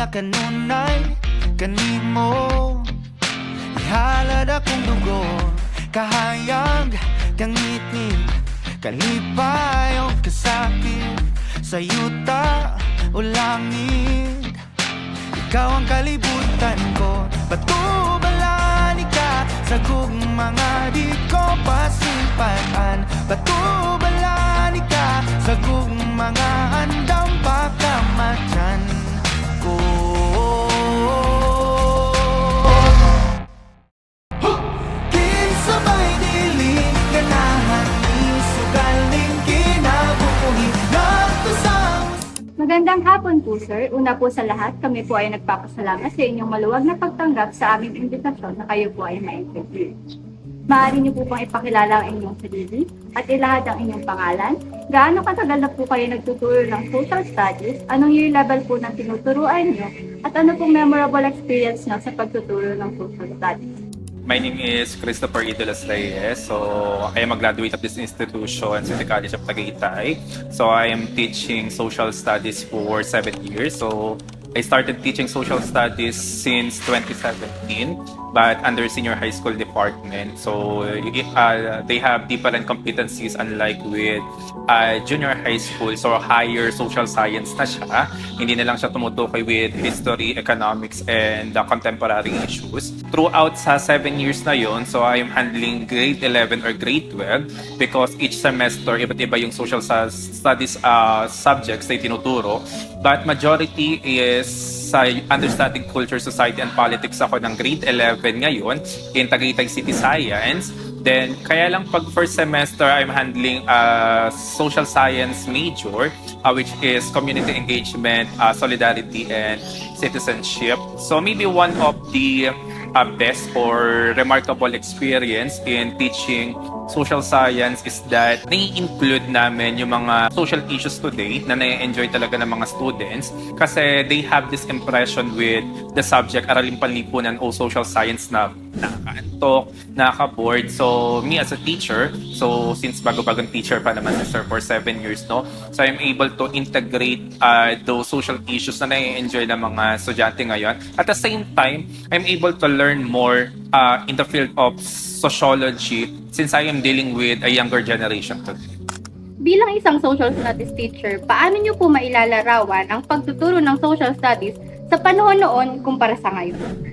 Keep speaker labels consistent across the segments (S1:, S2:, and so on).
S1: Nga kanunay, kanimo Ihalad akong dugo Kahayag, kangitid Kalipay o kasakit Sa yuta o langit. Ikaw ang kalibutan ko Patubalani ka Sa mga di ko pasimpatan Patubalani ka Sa mga andam pagkamatyan
S2: Magandang hapon po, sir. Una po sa lahat, kami po ay nagpapasalamat sa inyong maluwag na pagtanggap sa aming imbitasyon na kayo po ay ma-interview. Maaari niyo po bang ipakilala ang inyong sarili at ilahad ang inyong pangalan? Gaano katagal na po kayo nagtuturo ng social studies? Anong year level po ng tinuturuan niyo? At ano pong memorable experience niyo sa pagtuturo ng social studies?
S3: My name is Christopher Idolas Reyes. So, I am a graduate of this institution, City College of Tagaytay. So, I am teaching social studies for seven years. So, I started teaching social studies since 2017, but under senior high school department. So, uh, they have different competencies unlike with uh, junior high school. So, higher social science na siya. Hindi na lang siya tumutukoy with history, economics, and the contemporary issues. Throughout sa seven years na yon, so I am handling grade 11 or grade 12 because each semester, iba't iba yung social studies uh, subjects na tinuturo. But majority is sa Understanding Culture, Society, and Politics ako ng grade 11 ngayon in Tagaytay City Science. Then, kaya lang pag first semester, I'm handling a social science major, uh, which is community engagement, uh, solidarity, and citizenship. So maybe one of the uh, best or remarkable experience in teaching social science is that nai-include namin yung mga social issues today na nai-enjoy talaga ng mga students kasi they have this impression with the subject Araling Panlipunan o Social Science na nakakaantok, nakaka-bored. So, me as a teacher, so since bago-bagong teacher pa naman si Sir for seven years, no? So, I'm able to integrate uh, those social issues na nai-enjoy ng mga estudyante ngayon. At the same time, I'm able to learn more uh, in the field of sociology since I am dealing with a younger generation today.
S2: Bilang isang social studies teacher, paano niyo po mailalarawan ang pagtuturo ng social studies sa panahon noon kumpara sa ngayon?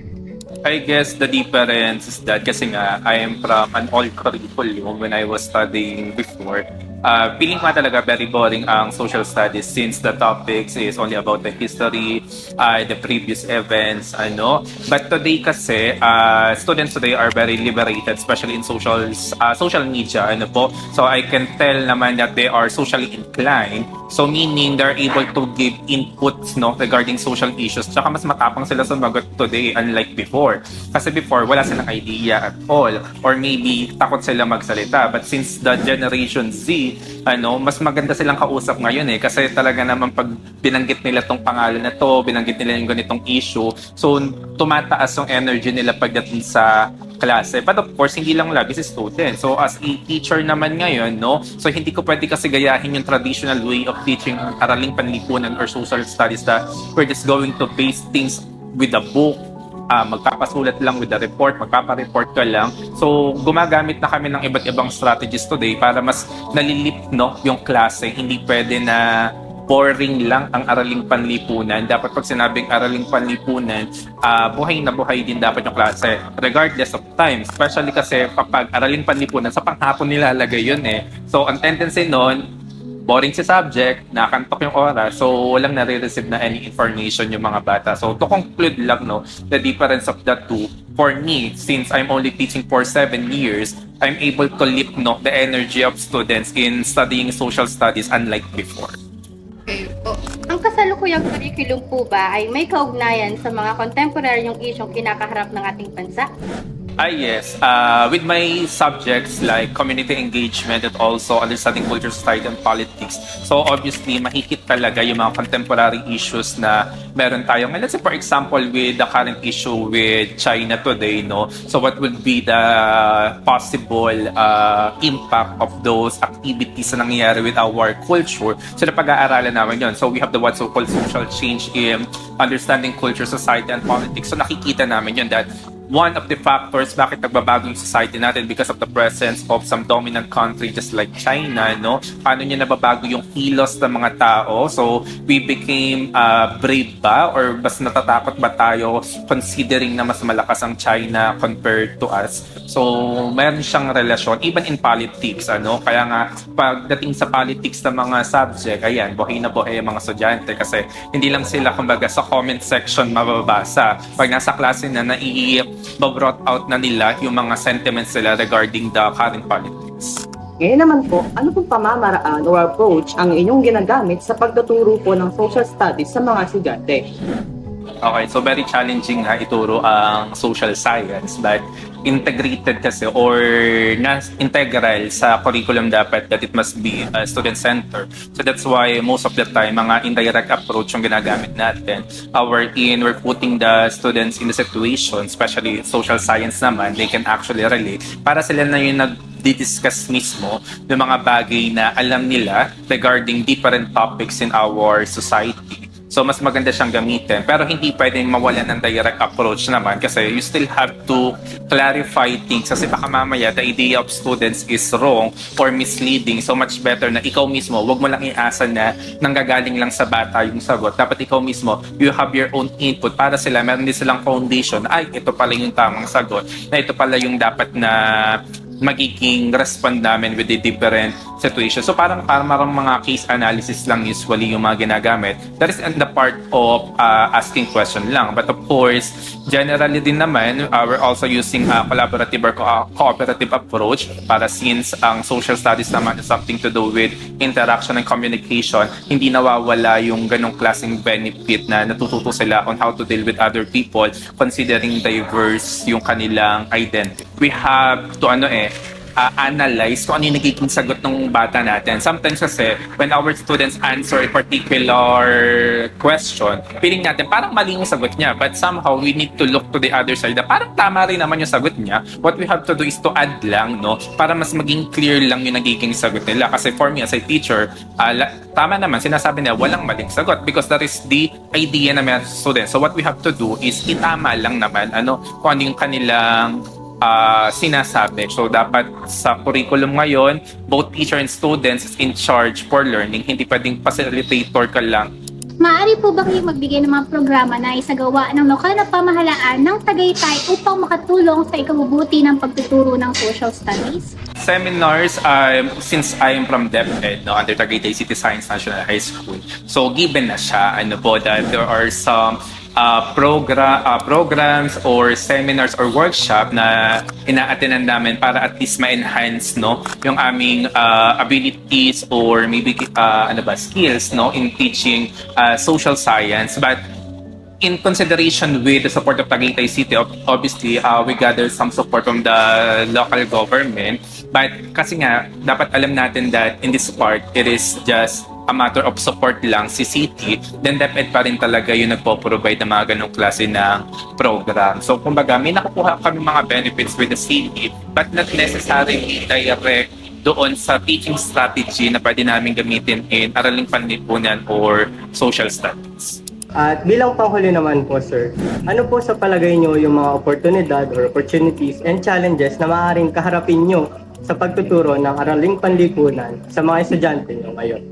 S3: I guess the difference is that kasi nga I am from an old curriculum when I was studying before. Uh, feeling ko talaga very boring ang social studies since the topics is only about the history, uh, the previous events, ano. But today kasi, uh, students today are very liberated, especially in social uh, social media, ano po. So I can tell naman that they are socially inclined. So meaning they're able to give inputs no regarding social issues. Tsaka mas matapang sila sumagot today unlike before. Kasi before wala silang idea at all or maybe takot sila magsalita. But since the generation Z, ano, mas maganda silang kausap ngayon eh kasi talaga naman pag binanggit nila tong pangalan na to, binanggit nila yung ganitong issue, so tumataas yung energy nila pagdating sa klase. But of course, hindi lang lagi si student. So as a teacher naman ngayon, no, so hindi ko pwede kasi gayahin yung traditional way of teaching araling panlipunan or social studies that we're just going to base things with a book, ah magpapasulat lang with the report, magpapa-report ka lang. So, gumagamit na kami ng iba't ibang strategies today para mas nalilip no, yung klase. Hindi pwede na boring lang ang araling panlipunan. Dapat pag sinabing araling panlipunan, ah buhay na buhay din dapat yung klase. Regardless of time. Especially kasi kapag araling panlipunan, sa panghapon nilalagay yun eh. So, ang tendency nun, boring si subject, nakantok yung oras, so walang nare-receive na any information yung mga bata. So to conclude lang, no, the difference of the two, for me, since I'm only teaching for seven years, I'm able to lift no, the energy of students in studying social studies unlike before.
S2: Okay po. Ang kasalukuyang curriculum po ba ay may kaugnayan sa mga kontemporaryong isyong kinakaharap ng ating bansa?
S3: Ah, yes. Uh, with my subjects like community engagement and also understanding culture, society, and politics. So obviously, mahigit talaga yung mga contemporary issues na meron tayo. And let's say, for example, with the current issue with China today, no? So what would be the possible uh, impact of those activities na nangyayari with our culture? So napag-aaralan namin yun. So we have the what's so-called social change in understanding culture, society, and politics. So nakikita namin yun that one of the factors bakit nagbabago yung society natin because of the presence of some dominant country just like China, no? Paano niya nababago yung kilos ng mga tao? So, we became uh, brave ba? Or mas natatakot ba tayo considering na mas malakas ang China compared to us? So, meron siyang relasyon, even in politics, ano? Kaya nga, pagdating sa politics ng mga subject, ayan, buhay na buhay ang mga estudyante kasi hindi lang sila, kumbaga, sa comment section mababasa. Pag nasa klase na, nai brought out na nila yung mga sentiments nila regarding the current politics.
S4: Ngayon naman po, ano pong pamamaraan or approach ang inyong ginagamit sa pagtuturo po ng social studies sa mga estudyante?
S3: Okay, so very challenging nga ituro ang social science but integrated kasi or na integral sa curriculum dapat that it must be uh, student-centered. So that's why most of the time, mga indirect approach yung ginagamit natin. Our in, we're putting the students in the situation, especially social science naman, they can actually relate para sila na yung nag discuss mismo ng mga bagay na alam nila regarding different topics in our society. So mas maganda siyang gamitin. Pero hindi pwedeng mawalan ng direct approach naman kasi you still have to clarify things. Kasi baka mamaya the idea of students is wrong or misleading. So much better na ikaw mismo, wag mo lang iasa na nanggagaling lang sa bata yung sagot. Dapat ikaw mismo, you have your own input para sila, meron din silang foundation. Ay, ito pala yung tamang sagot. Na ito pala yung dapat na magiging respond namin with the different situations. So parang parang mga case analysis lang usually yung mga ginagamit. That is in the part of uh, asking question lang. But of course, generally din naman, uh, we're also using a collaborative or co- cooperative approach para since ang social studies naman is something to do with interaction and communication, hindi nawawala yung ganong klaseng benefit na natututo sila on how to deal with other people considering diverse yung kanilang identity. We have to ano eh, uh, analyze kung ano yung nagiging sagot ng bata natin. Sometimes kasi, when our students answer a particular question, feeling natin parang mali yung sagot niya. But somehow, we need to look to the other side na parang tama rin naman yung sagot niya. What we have to do is to add lang, no? Para mas maging clear lang yung nagiging sagot nila. Kasi for me, as a teacher, uh, tama naman, sinasabi nila, walang maling sagot because that is the idea na sa students. So what we have to do is itama lang naman, ano, kung ano yung kanilang uh, sinasabi. So, dapat sa curriculum ngayon, both teacher and students is in charge for learning. Hindi pwedeng facilitator ka lang.
S5: Maaari po ba kayong magbigay ng mga programa na isagawa ng lokal na pamahalaan ng Tagaytay upang makatulong sa ikabubuti ng pagtuturo ng social studies?
S3: Seminars, um, since I am from DepEd, no, under Tagaytay City Science National High School, so given na siya, ano po, that there are some uh, program, uh, programs or seminars or workshop na ina-attendan namin para at least ma-enhance no yung aming uh, abilities or maybe uh, ano ba skills no in teaching uh, social science but in consideration with the support of Tagaytay City, ob- obviously, uh, we gather some support from the local government. But kasi nga, dapat alam natin that in this part, it is just a matter of support lang si City, then DepEd pa rin talaga yung nagpo-provide ng mga ganong klase ng program. So, kumbaga, may nakukuha kami mga benefits with the City, but not necessarily direct doon sa teaching strategy na pwede namin gamitin in araling panlipunan or social studies.
S4: At bilang panghuli naman po, sir, ano po sa palagay nyo yung mga oportunidad or opportunities and challenges na maaaring kaharapin nyo sa pagtuturo ng araling panlipunan sa mga estudyante nyo ngayon?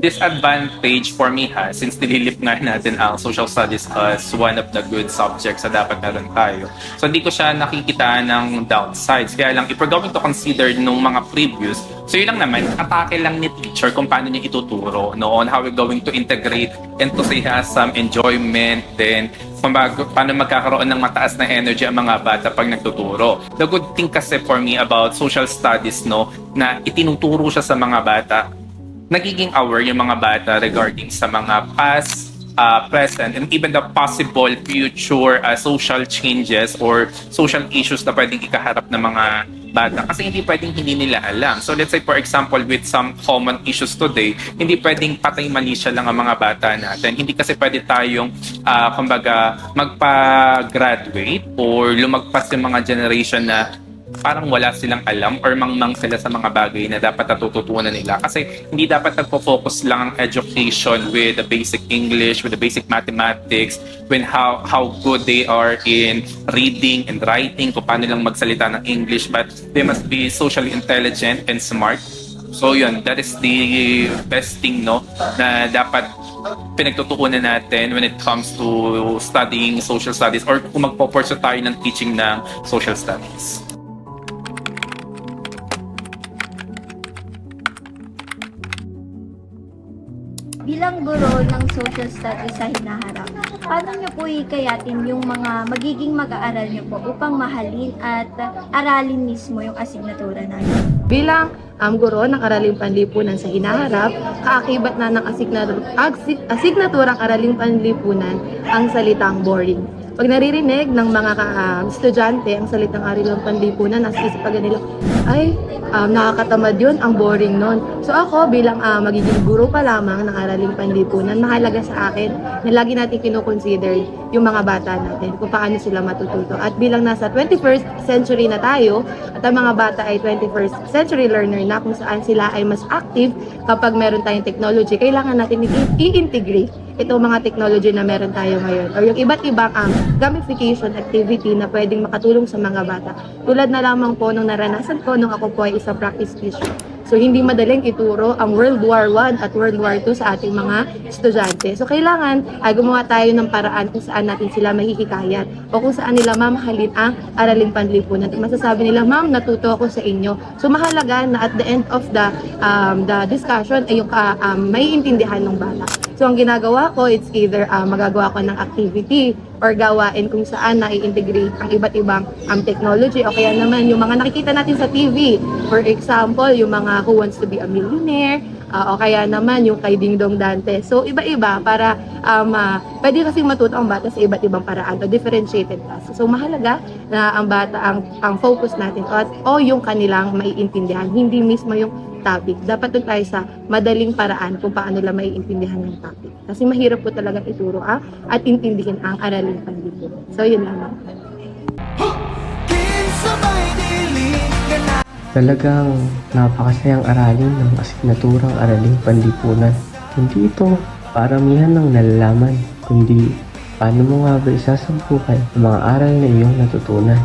S3: Disadvantage for me ha, since nililip nga natin ang social studies as one of the good subjects na dapat meron tayo. So hindi ko siya nakikita ng downsides. Kaya lang, if we're going to consider nung mga previous, so yun lang naman, atake lang ni teacher kung paano niya ituturo, no, on how we're going to integrate enthusiasm, enjoyment, then kung bago, paano magkakaroon ng mataas na energy ang mga bata pag nagtuturo. The good thing kasi for me about social studies, no, na itinuturo siya sa mga bata, nagiging aware yung mga bata regarding sa mga past uh, present and even the possible future uh, social changes or social issues na pwedeng ikaharap ng mga bata kasi hindi pwedeng hindi nila alam. So let's say for example with some common issues today, hindi pwedeng patay mali siya lang ang mga bata natin. Hindi kasi pwede tayong uh, kumbaga magpa-graduate or lumagpas yung mga generation na parang wala silang alam or mangmang sila sa mga bagay na dapat natututunan nila. Kasi hindi dapat nagpo-focus lang ang education with the basic English, with the basic mathematics, when how how good they are in reading and writing, kung paano lang magsalita ng English, but they must be socially intelligent and smart. So yun, that is the best thing no na dapat pinagtutuunan natin when it comes to studying social studies or kung magpo-pursue tayo ng teaching ng social studies.
S6: Social studies sa hinaharap, paano niyo po ikayatin yung mga magiging mag-aaral niyo po upang mahalin at aralin mismo yung asignatura natin?
S7: Bilang um, guro ng Araling Panlipunan sa hinaharap, kaakibat na ng asignatur- asig- asignaturang Araling Panlipunan ang salitang boring. Pag naririnig ng mga ka- um, estudyante ang salitang Araling Panlipunan, nasa isip agad nila, ay, um, nakakatamad yun, ang boring nun. So ako bilang uh, magiging guro pa lamang ng Araling Panlipunan, mahalaga sa akin na lagi natin kinoconsider yung mga bata natin, kung paano sila matututo. At bilang nasa 21st century na tayo, at ang mga bata ay 21st century learner na kung saan sila ay mas active kapag meron tayong technology, kailangan natin i-integrate itong mga technology na meron tayo ngayon or yung iba't ibang um, gamification activity na pwedeng makatulong sa mga bata. Tulad na lamang po nung naranasan ko nung ako po ay isang practice teacher. So hindi madaling ituro ang World War I at World War II sa ating mga estudyante. So kailangan ay gumawa tayo ng paraan kung saan natin sila mahihikayat o kung saan nila mamahalin ang araling panlipunan. At masasabi nila, ma'am, natuto ako sa inyo. So mahalaga na at the end of the um, the discussion ay yung uh, um, maiintindihan ng bata. So ang ginagawa ko, it's either uh, magagawa ko ng activity or gawain kung saan na-integrate ang iba't ibang um, technology o kaya naman yung mga nakikita natin sa TV. For example, yung mga Who Wants to be a Millionaire, uh, o kaya naman yung kay Ding Dong Dante. So iba-iba para um, uh, pwede kasing matuto ang bata sa iba't ibang paraan o differentiated classes. So mahalaga na ang bata ang ang focus natin at, o yung kanilang maiintindihan, hindi mismo yung topic. Dapat doon tayo sa madaling paraan kung paano nila maiintindihan yung topic. Kasi mahirap po talaga ituro ah, at intindihin ang araling panlipunan. So yun lang.
S8: Talagang napakasayang aralin ng asignaturang araling panlipunan. Hindi ito paramihan ng nalalaman, kundi paano mo nga ba isasabukan ang mga aral na iyong natutunan.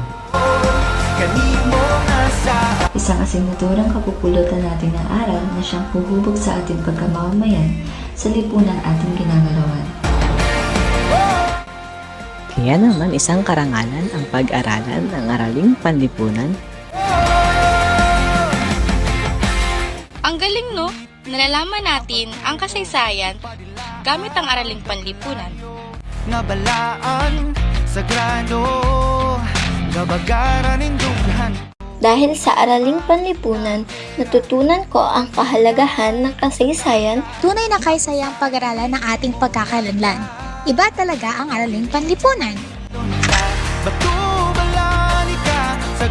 S1: Sa
S9: Isang asignaturang kapupulutan natin ng aral na siyang huhubog sa ating pagkamamayan sa lipunang ating ginagalawan.
S10: Kaya naman isang karangalan ang pag-aralan ng araling panlipunan
S11: Ang galing no? Nalalaman natin ang kasaysayan gamit ang araling panlipunan.
S1: nga balaan sagrado kabagaran indughan
S6: dahil sa araling panlipunan, natutunan ko ang kahalagahan ng kasaysayan.
S5: Tunay na kaysayang pag-aralan ng ating pagkakalanlan. Iba talaga ang araling panlipunan.
S1: Batubala ka sa